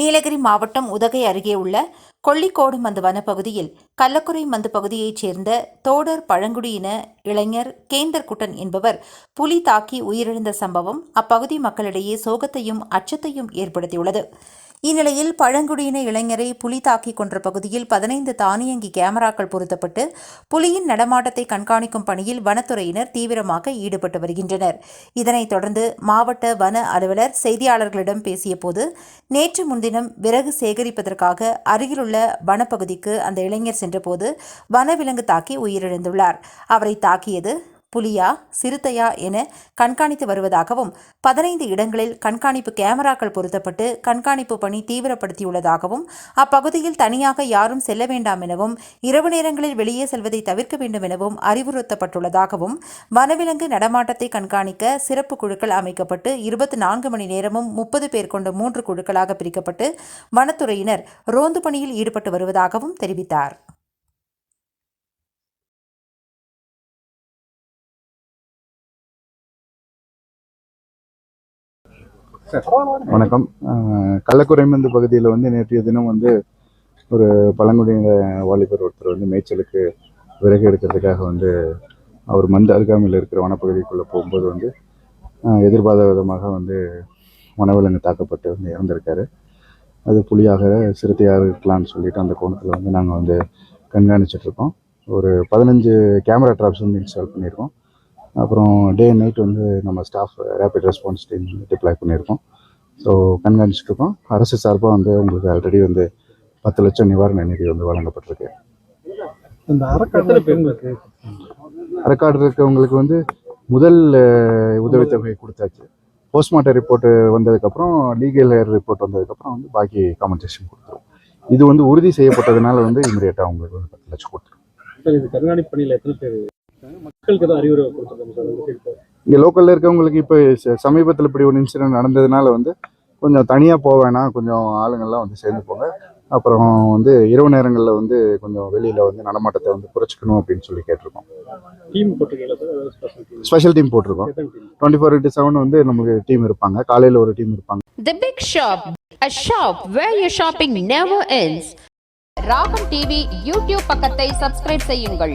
நீலகிரி மாவட்டம் உதகை அருகே உள்ள கொள்ளிக்கோடு மந்து வனப்பகுதியில் கள்ளக்குறை மந்து பகுதியைச் சேர்ந்த தோடர் பழங்குடியின இளைஞர் கேந்தர்குட்டன் என்பவர் புலி தாக்கி உயிரிழந்த சம்பவம் அப்பகுதி மக்களிடையே சோகத்தையும் அச்சத்தையும் ஏற்படுத்தியுள்ளது. இந்நிலையில் பழங்குடியின இளைஞரை புலி தாக்கி கொன்ற பகுதியில் பதினைந்து தானியங்கி கேமராக்கள் பொருத்தப்பட்டு புலியின் நடமாட்டத்தை கண்காணிக்கும் பணியில் வனத்துறையினர் தீவிரமாக ஈடுபட்டு வருகின்றனர். இதனைத் தொடர்ந்து மாவட்ட வன அலுவலர் செய்தியாளர்களிடம் பேசியபோது நேற்று முன்தினம் விறகு சேகரிப்பதற்காக அருகிலுள்ள வனப்பகுதிக்கு அந்த இளைஞர் சென்றபோது வனவிலங்கு தாக்கி உயிரிழந்துள்ளார். அவரை தாக்கியது புலியா சிறுத்தையா என கண்காணித்து வருவதாகவும் பதினைந்து இடங்களில் கண்காணிப்பு கேமராக்கள் பொருத்தப்பட்டு கண்காணிப்பு பணி தீவிரப்படுத்தியுள்ளதாகவும் அப்பகுதியில் தனியாக யாரும் செல்ல வேண்டாம் எனவும் இரவு நேரங்களில் வெளியே செல்வதை தவிர்க்க வேண்டும் எனவும் அறிவுறுத்தப்பட்டுள்ளதாகவும் வனவிலங்கு நடமாட்டத்தை கண்காணிக்க சிறப்பு குழுக்கள் அமைக்கப்பட்டு இருபத்தி நான்கு மணி நேரமும் முப்பது பேர் கொண்ட மூன்று குழுக்களாக பிரிக்கப்பட்டு வனத்துறையினர் ரோந்து பணியில் ஈடுபட்டு வருவதாகவும் தெரிவித்தார். வணக்கம். கள்ளக்குறைமந்து பகுதியில் வந்து நேற்றைய தினம் வந்து ஒரு பழங்குடியின வாலிபர் ஒருத்தர் வந்து மேய்ச்சலுக்கு விறகு எடுக்கிறதுக்காக வந்து அவர் மந்த அருகாமையில் இருக்கிற வனப்பகுதிக்குள்ளே போகும்போது வந்து எதிர்பாராத விதமாக வந்து வனவிலங்கு தாக்கப்பட்டு வந்து இறந்திருக்காரு. அது புலியாக சிறுத்தையாக இருக்கலாம்னு சொல்லிட்டு அந்த கோணத்தில் வந்து நாங்கள் வந்து கண்காணிச்சிட்டு இருக்கோம். ஒரு பதினஞ்சு கேமரா ட்ராப்ஸ் வந்து இன்ஸ்டால் பண்ணியிருக்கோம். அப்புறம் டே அண்ட் நைட் வந்து நம்ம staff rapid response team deploy பண்ணியிருக்கோம். ஸோ கண்காணிச்சுட்டு இருக்கோம் அரசு சார்பாக வந்து உங்களுக்கு ஆல்ரெடி வந்து பத்து லட்சம் நிவாரண நிதி வந்து வழங்கப்பட்டிருக்கு. இந்த ரெக்கார்டு இருக்கவங்களுக்கு வந்து முதல் அஹ், உதவித்தொகை கொடுத்தாச்சு. போஸ்ட்மார்ட்டம் ரிப்போர்ட் வந்ததுக்கப்புறம் லீகல் ஏர் ரிப்போர்ட் வந்ததுக்கப்புறம் வந்து பாக்கி காம்பன்சேஷன் கொடுத்துரும் இது வந்து உறுதி செய்யப்பட்டதுனால வந்து இமீடியட்டாக அவங்களுக்கு வந்து பத்து லட்சம் கொடுத்துரும் சார் இது கண்காணிப்பு பணியில் எத்தனை பேர்? மக்களுக்கு ஏதாவது அறிவுரை கொடுத்துருக்காங்க சார் இந்த சைடு இங்கே லோக்கலில் இருக்கவங்களுக்கு இப்போ சமீபத்தில் இப்படி ஒரு இன்சிடென்ட் நடந்ததுனால வந்து கொஞ்சம் தனியாக போக வேணாம் கொஞ்சம் ஆளுங்கள்லாம் வந்து சேர்ந்து போங்க. அப்புறம் வந்து இரவு நேரங்களில் வந்து கொஞ்சம் வெளியில் வந்து நடமாட்டத்தை வந்து குறைச்சிக்கணும் அப்படின்னு சொல்லி கேட்டிருக்கோம். டீம் போட்டிருக்கீங்களா ஸ்பெஷல் டீம் போட்டிருக்கோம். டுவெண்ட்டி ஃபோர் இன்ட்டு செவன் வந்து நமக்கு டீம் இருப்பாங்க. காலையில் ஒரு டீம் இருப்பாங்க. The Big Shop, a shop where your shopping never ends. Ragam TV YouTube பக்கத்தை சப்ஸ்கிரைப் செய்யுங்கள்.